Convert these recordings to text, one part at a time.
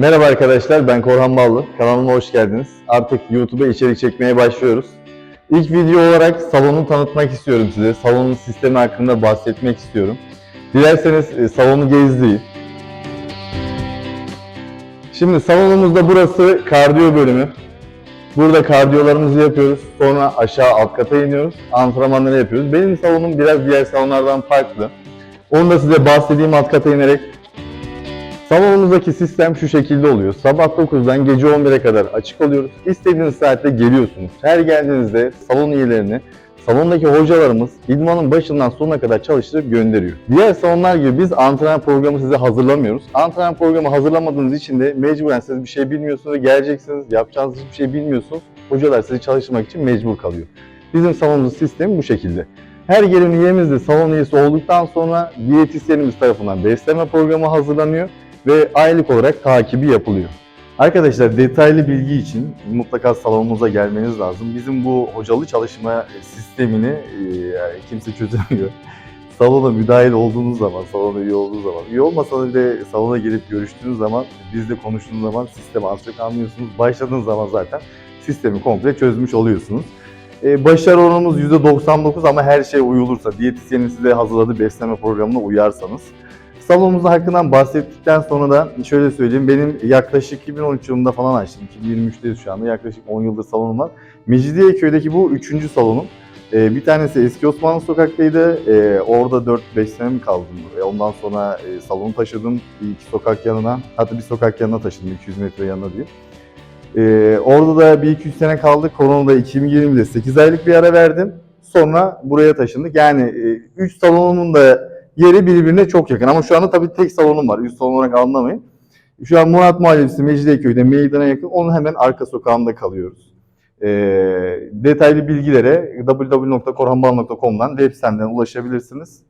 Merhaba arkadaşlar, ben Korhan Ballı. Kanalıma hoş geldiniz. Artık YouTube'a içerik çekmeye başlıyoruz. İlk video olarak salonu tanıtmak istiyorum size. Salonun sistemi hakkında bahsetmek istiyorum. Dilerseniz e, salonu gezdireyim. Şimdi salonumuzda burası kardiyo bölümü. Burada kardiyolarımızı yapıyoruz. Sonra aşağı alt kata iniyoruz. Antrenmanları yapıyoruz. Benim salonum biraz diğer salonlardan farklı. Onu da size bahsedeyim alt kata inerek. Salonumuzdaki sistem şu şekilde oluyor. Sabah 9'dan gece 11'e kadar açık oluyoruz. İstediğiniz saatte geliyorsunuz. Her geldiğinizde salon üyelerini, salondaki hocalarımız idmanın başından sonuna kadar çalıştırıp gönderiyor. Diğer salonlar gibi biz antrenman programı size hazırlamıyoruz. Antrenman programı hazırlamadığınız için de mecburen siz bir şey bilmiyorsunuz ve geleceksiniz, yapacağınız hiçbir şey bilmiyorsunuz. Hocalar sizi çalıştırmak için mecbur kalıyor. Bizim salonumuzun sistemi bu şekilde. Her gelen üyemiz de salon üyesi olduktan sonra diyetisyenimiz tarafından besleme programı hazırlanıyor ve aylık olarak takibi yapılıyor. Arkadaşlar detaylı bilgi için mutlaka salonumuza gelmeniz lazım. Bizim bu hocalı çalışma sistemini e, yani kimse çözemiyor. Salona müdahil olduğunuz zaman, salona üye olduğunuz zaman, üye olmasanız bile salona gelip görüştüğünüz zaman, bizle konuştuğunuz zaman sistemi az çok anlıyorsunuz. Başladığınız zaman zaten sistemi komple çözmüş oluyorsunuz. E, başarı oranımız %99 ama her şey uyulursa, diyetisyenin size hazırladığı besleme programına uyarsanız. Salonumuzun hakkından bahsettikten sonra da şöyle söyleyeyim. Benim yaklaşık 2013 yılında falan açtım. 2023'teyiz şu anda. Yaklaşık 10 yıldır salonum var. Mecidiyeköy'deki bu üçüncü salonum. Ee, bir tanesi eski Osmanlı Sokak'taydı. Ee, orada 4-5 sene mi kaldım? Ee, ondan sonra e, salonu taşıdım. Bir iki sokak yanına. Hatta bir sokak yanına taşıdım. 200 metre yanına diye. Ee, orada da bir 200 sene kaldık. Koronada 2020'de 8 aylık bir ara verdim. Sonra buraya taşındık. Yani 3 salonumun da yeri birbirine çok yakın. Ama şu anda tabii tek salonum var. Üst salon olarak anlamayın. Şu an Murat Mahallesi Mecidiyeköy'de meydana yakın. Onun hemen arka sokağında kalıyoruz. Ee, detaylı bilgilere www.korhanbal.com'dan web sitemden ulaşabilirsiniz.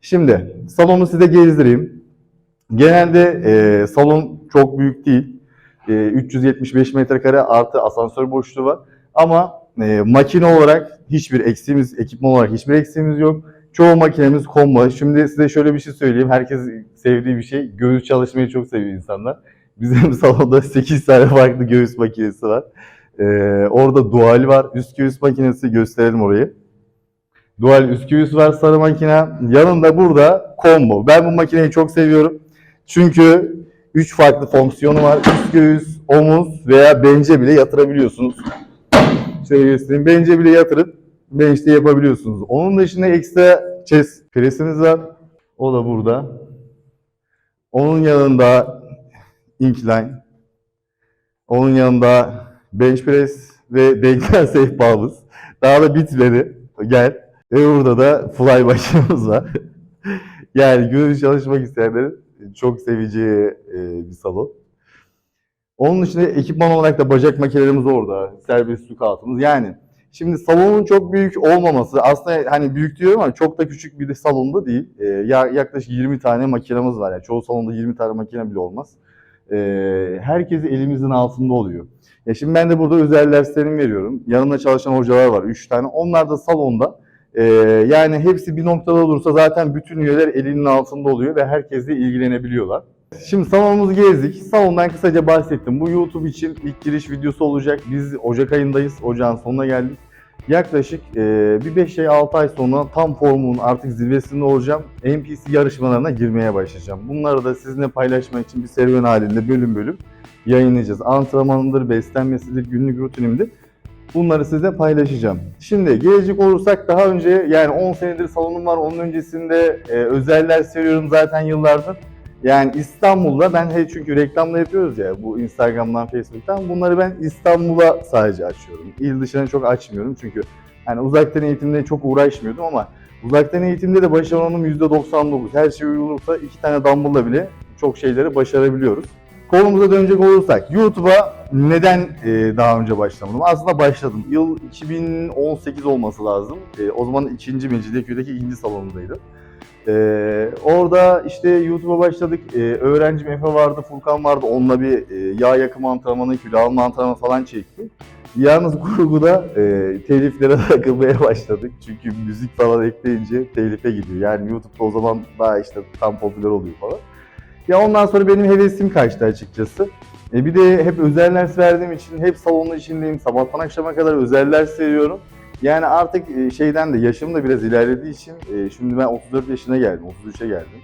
Şimdi salonu size gezdireyim. Genelde e, salon çok büyük değil. E, 375 metrekare artı asansör boşluğu var. Ama e, makine olarak hiçbir eksiğimiz, ekipman olarak hiçbir eksiğimiz yok. Çoğu makinemiz combo. Şimdi size şöyle bir şey söyleyeyim. Herkes sevdiği bir şey. Göğüs çalışmayı çok seviyor insanlar. Bizim salonda 8 tane farklı göğüs makinesi var. Ee, orada dual var. Üst göğüs makinesi gösterelim orayı. Dual üst göğüs var sarı makine. Yanında burada combo. Ben bu makineyi çok seviyorum. Çünkü 3 farklı fonksiyonu var. Üst göğüs, omuz veya bence bile yatırabiliyorsunuz. Şöyle göstereyim. Bence bile yatırıp bench'te yapabiliyorsunuz. Onun dışında ekstra chest presimiz var. O da burada. Onun yanında incline. Onun yanında bench press ve denklem sehpamız. Daha da bitmedi. Gel. Ve burada da fly başımız var. yani göğüs çalışmak isteyenlerin çok seveceği e, bir salon. Onun dışında ekipman olarak da bacak makinelerimiz orada. Serbest su altımız. Yani Şimdi salonun çok büyük olmaması aslında hani büyük diyorum ama çok da küçük bir salonda değil. Ya- yaklaşık 20 tane makinemiz var. Yani çoğu salonda 20 tane makine bile olmaz. Ee, herkes elimizin altında oluyor. Ya şimdi ben de burada özel derslerimi veriyorum. Yanımda çalışan hocalar var 3 tane. Onlar da salonda. Ee, yani hepsi bir noktada olursa zaten bütün üyeler elinin altında oluyor ve herkesle ilgilenebiliyorlar. Şimdi salonumuzu gezdik. Salondan kısaca bahsettim. Bu YouTube için ilk giriş videosu olacak. Biz Ocak ayındayız. Ocağın sonuna geldik. Yaklaşık e, bir 5 ay 6 ay sonra tam formunun artık zirvesinde olacağım. NPC yarışmalarına girmeye başlayacağım. Bunları da sizinle paylaşmak için bir serüven halinde bölüm bölüm yayınlayacağız. Antrenmanımdır, beslenmesidir, günlük rutinimdir. Bunları size paylaşacağım. Şimdi gelecek olursak daha önce yani 10 senedir salonum var. Onun öncesinde e, özel ders veriyorum zaten yıllardır. Yani İstanbul'da ben he çünkü reklamla yapıyoruz ya bu Instagram'dan, Facebook'tan. Bunları ben İstanbul'a sadece açıyorum. İl dışına çok açmıyorum çünkü hani uzaktan eğitimde çok uğraşmıyordum ama uzaktan eğitimde de başarı oranım %99. Her şey uyulursa iki tane dumbbell'la bile çok şeyleri başarabiliyoruz. Konumuza dönecek olursak YouTube'a neden e, daha önce başlamadım? Aslında başladım. Yıl 2018 olması lazım. E, o zaman ikinci Mecidiyeköy'deki ikinci salonundaydım. Ee, orada işte YouTube'a başladık. Ee, öğrencim Efe vardı, Furkan vardı. Onunla bir e, yağ yakım antrenmanı, kilo alma antrenmanı falan çekti. Yalnız kurguda e, teliflere takılmaya başladık. Çünkü müzik falan ekleyince telife gidiyor. Yani YouTube'da o zaman daha işte tam popüler oluyor falan. Ya ondan sonra benim hevesim kaçtı açıkçası. E bir de hep özel ders verdiğim için hep salonun içindeyim. Sabahtan akşama kadar özel ders veriyorum. Yani artık e, şeyden de yaşım da biraz ilerlediği için e, şimdi ben 34 yaşına geldim, 33'e geldim.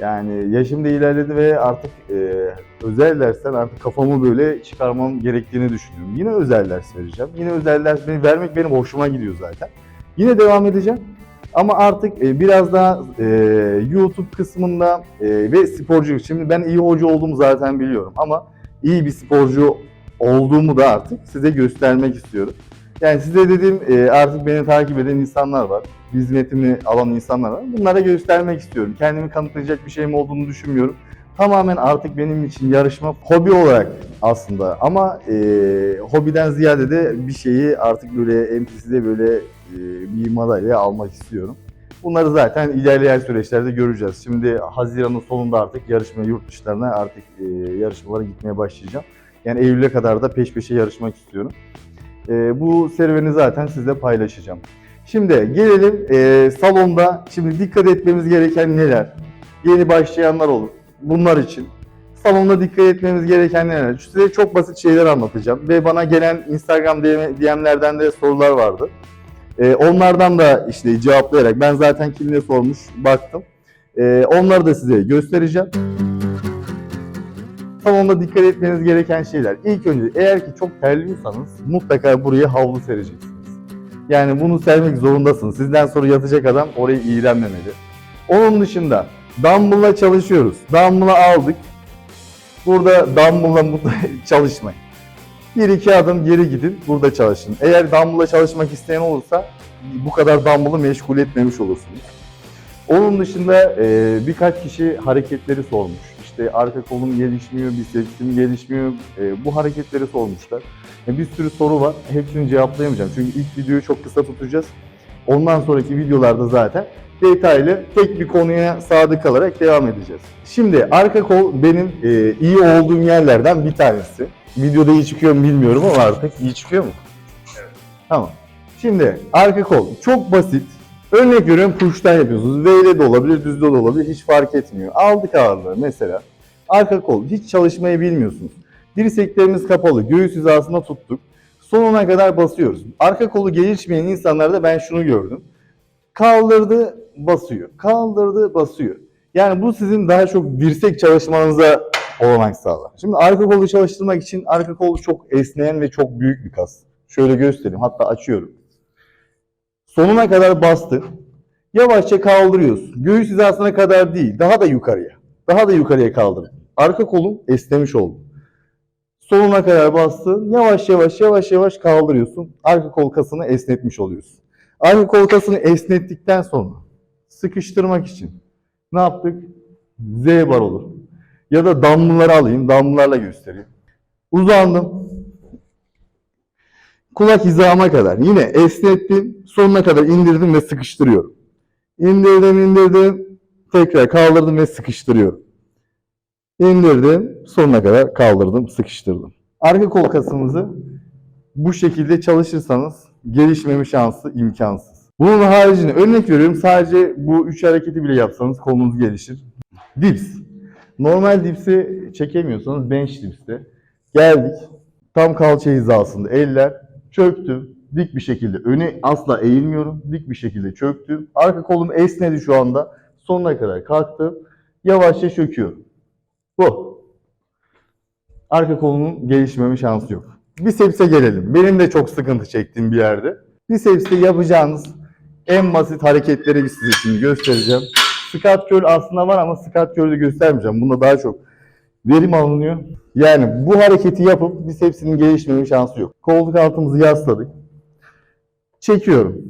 Yani yaşım da ilerledi ve artık e, özel dersten artık kafamı böyle çıkarmam gerektiğini düşünüyorum. Yine özel ders vereceğim. Yine özel ders vermek benim hoşuma gidiyor zaten. Yine devam edeceğim. Ama artık e, biraz daha e, YouTube kısmında e, ve sporcu. Şimdi ben iyi hoca olduğumu zaten biliyorum ama iyi bir sporcu olduğumu da artık size göstermek istiyorum. Yani size dediğim e, artık beni takip eden insanlar var. Hizmetimi alan insanlar var. Bunlara göstermek istiyorum. Kendimi kanıtlayacak bir şeyim olduğunu düşünmüyorum. Tamamen artık benim için yarışma hobi olarak aslında ama e, hobiden ziyade de bir şeyi artık böyle NPC'de böyle e, bir madalya almak istiyorum. Bunları zaten ilerleyen süreçlerde göreceğiz. Şimdi Haziran'ın sonunda artık yarışma yurt dışlarına artık e, yarışmalara gitmeye başlayacağım. Yani Eylül'e kadar da peş peşe yarışmak istiyorum. E, bu serüveni zaten sizle paylaşacağım. Şimdi gelelim e, salonda. Şimdi dikkat etmemiz gereken neler? Yeni başlayanlar olur. Bunlar için. Salonda dikkat etmemiz gereken neler? Size çok basit şeyler anlatacağım. Ve bana gelen Instagram DM'lerden de sorular vardı. E, onlardan da işte cevaplayarak ben zaten kim ne sormuş baktım. E, onları da size göstereceğim. Salonda dikkat etmeniz gereken şeyler. İlk önce eğer ki çok terliyorsanız mutlaka buraya havlu sereceksiniz. Yani bunu sermek zorundasınız. Sizden sonra yatacak adam orayı iğrenmemeli. Onun dışında dumbbell'la çalışıyoruz. Dumbbell'ı aldık. Burada dumbbell'la çalışmayın. Bir iki adım geri gidin, burada çalışın. Eğer dumbbell'la çalışmak isteyen olursa bu kadar dumbbell'ı meşgul etmemiş olursunuz. Onun dışında birkaç kişi hareketleri sormuş. İşte arka kolum gelişmiyor, bisepsim gelişmiyor. E, bu hareketleri sormuşlar. E, bir sürü soru var. Hepsini cevaplayamayacağım. Çünkü ilk videoyu çok kısa tutacağız. Ondan sonraki videolarda zaten detaylı tek bir konuya sadık kalarak devam edeceğiz. Şimdi arka kol benim e, iyi olduğum yerlerden bir tanesi. Videoda iyi çıkıyor mu bilmiyorum ama artık iyi çıkıyor mu? Tamam. Şimdi arka kol çok basit. Örnek veriyorum push'tan yapıyorsunuz. V ile de olabilir, düzde de olabilir. Hiç fark etmiyor. Aldık ağırlığı mesela. Arka kol hiç çalışmayı bilmiyorsunuz. Dirseklerimiz kapalı. Göğüs hizasında tuttuk. Sonuna kadar basıyoruz. Arka kolu gelişmeyen insanlarda ben şunu gördüm. Kaldırdı, basıyor. Kaldırdı, basıyor. Yani bu sizin daha çok dirsek çalışmanıza olanak sağlar. Şimdi arka kolu çalıştırmak için arka kol çok esneyen ve çok büyük bir kas. Şöyle göstereyim. Hatta açıyorum. Sonuna kadar bastı. Yavaşça kaldırıyorsun. Göğüs hizasına kadar değil. Daha da yukarıya. Daha da yukarıya kaldır. Arka kolun esnemiş oldu. Sonuna kadar bastın. Yavaş yavaş yavaş yavaş kaldırıyorsun. Arka kol kasını esnetmiş oluyorsun. Arka kol kasını esnettikten sonra sıkıştırmak için ne yaptık? Z bar olur. Ya da damlaları alayım. Damlalarla göstereyim. Uzandım. Kulak hizama kadar. Yine esnettim. Sonuna kadar indirdim ve sıkıştırıyorum. İndirdim, indirdim. Tekrar kaldırdım ve sıkıştırıyorum. İndirdim. Sonuna kadar kaldırdım, sıkıştırdım. Arka kol kasımızı bu şekilde çalışırsanız gelişmeme şansı imkansız. Bunun haricinde örnek veriyorum sadece bu üç hareketi bile yapsanız kolunuz gelişir. Dips. Normal dipsi çekemiyorsanız bench dipste. Geldik. Tam kalça hizasında eller çöktüm. Dik bir şekilde öne asla eğilmiyorum. Dik bir şekilde çöktüm. Arka kolum esnedi şu anda. Sonuna kadar kalktım. Yavaşça çöküyorum. Bu. Arka kolumun gelişmeme şansı yok. Biseps'e gelelim. Benim de çok sıkıntı çektiğim bir yerde. Biseps'te yapacağınız en basit hareketleri size şimdi göstereceğim. Squat curl aslında var ama squat curl'ü göstermeyeceğim. Bunda daha çok verim alınıyor. Yani bu hareketi yapıp bisepsinin gelişmeme şansı yok. Koltuk altımızı yasladık. Çekiyorum.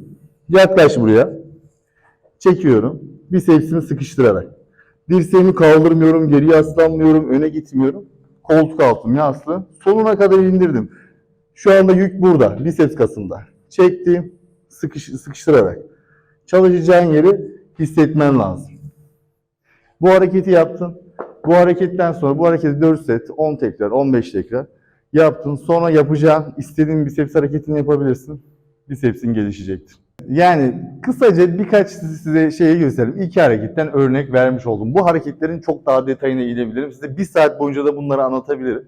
Yaklaş buraya. Çekiyorum. Bisepsimi sıkıştırarak. Dirseğimi kaldırmıyorum, geri yaslanmıyorum, öne gitmiyorum. Koltuk altım yaslı. Sonuna kadar indirdim. Şu anda yük burada, biceps kasında. Çektim, sıkış, sıkıştırarak. Çalışacağın yeri hissetmen lazım. Bu hareketi yaptın. Bu hareketten sonra bu hareketi 4 set, 10 tekrar, 15 tekrar yaptın. Sonra yapacağın istediğin biceps hareketini yapabilirsin. Bicepsin gelişecektir. Yani kısaca birkaç size şeyi göstereyim. İki hareketten örnek vermiş oldum. Bu hareketlerin çok daha detayına inebilirim. Size bir saat boyunca da bunları anlatabilirim.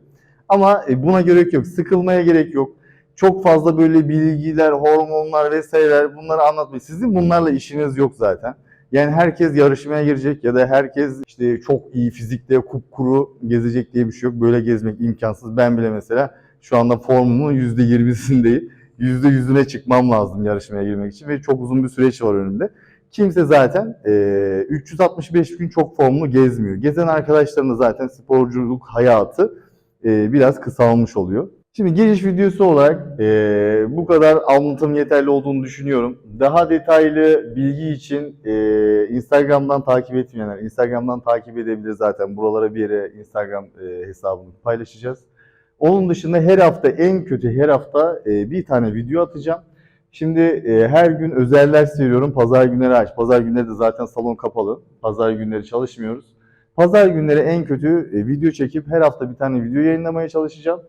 Ama e, buna gerek yok. Sıkılmaya gerek yok. Çok fazla böyle bilgiler, hormonlar vesaireler bunları anlatmayın. Sizin bunlarla işiniz yok zaten. Yani herkes yarışmaya girecek ya da herkes işte çok iyi fizikte kupkuru gezecek diye bir şey yok. Böyle gezmek imkansız. Ben bile mesela şu anda formumun %20'sindeyim. %100'üne çıkmam lazım yarışmaya girmek için ve çok uzun bir süreç var önümde. Kimse zaten e, 365 gün çok formlu gezmiyor. Gezen arkadaşlarının zaten sporculuk hayatı e, biraz kısalmış oluyor. Şimdi giriş videosu olarak e, bu kadar anlatım yeterli olduğunu düşünüyorum. Daha detaylı bilgi için e, Instagram'dan takip etmeyenler Instagram'dan takip edebilir zaten. Buralara bir yere Instagram e, hesabını paylaşacağız. Onun dışında her hafta en kötü her hafta e, bir tane video atacağım. Şimdi e, her gün özel ders veriyorum. Pazar günleri aç. Pazar günleri de zaten salon kapalı. Pazar günleri çalışmıyoruz. Pazar günleri en kötü e, video çekip her hafta bir tane video yayınlamaya çalışacağım.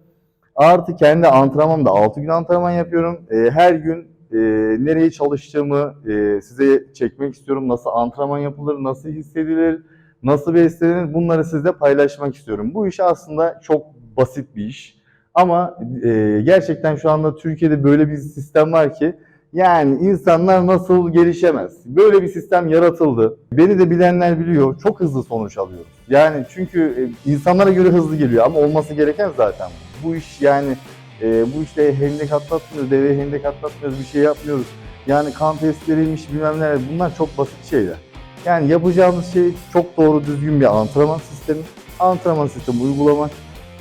Artı kendi antrenmanımda 6 gün antrenman yapıyorum. E, her gün e, nereye çalıştığımı e, size çekmek istiyorum. Nasıl antrenman yapılır, nasıl hissedilir, nasıl beslenir bunları sizle paylaşmak istiyorum. Bu iş aslında çok basit bir iş. Ama e, gerçekten şu anda Türkiye'de böyle bir sistem var ki yani insanlar nasıl gelişemez? Böyle bir sistem yaratıldı. Beni de bilenler biliyor. Çok hızlı sonuç alıyoruz. Yani çünkü e, insanlara göre hızlı geliyor ama olması gereken zaten bu. İş yani e, bu işte hendek atlatmıyoruz, deve hendek atlatmıyoruz, bir şey yapmıyoruz. Yani kan testleriymiş bilmem neler bunlar çok basit şeyler. Yani yapacağımız şey çok doğru düzgün bir antrenman sistemi. Antrenman sistemi uygulamak.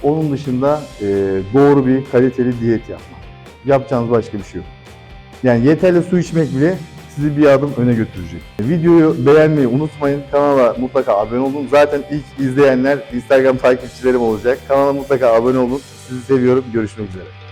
Onun dışında e, doğru bir kaliteli diyet yapmak. Yapacağınız başka bir şey yok. Yani yeterli su içmek bile sizi bir adım öne götürecek. Videoyu beğenmeyi unutmayın. Kanala mutlaka abone olun. Zaten ilk izleyenler Instagram takipçilerim olacak. Kanala mutlaka abone olun. Sizi seviyorum. Görüşmek üzere.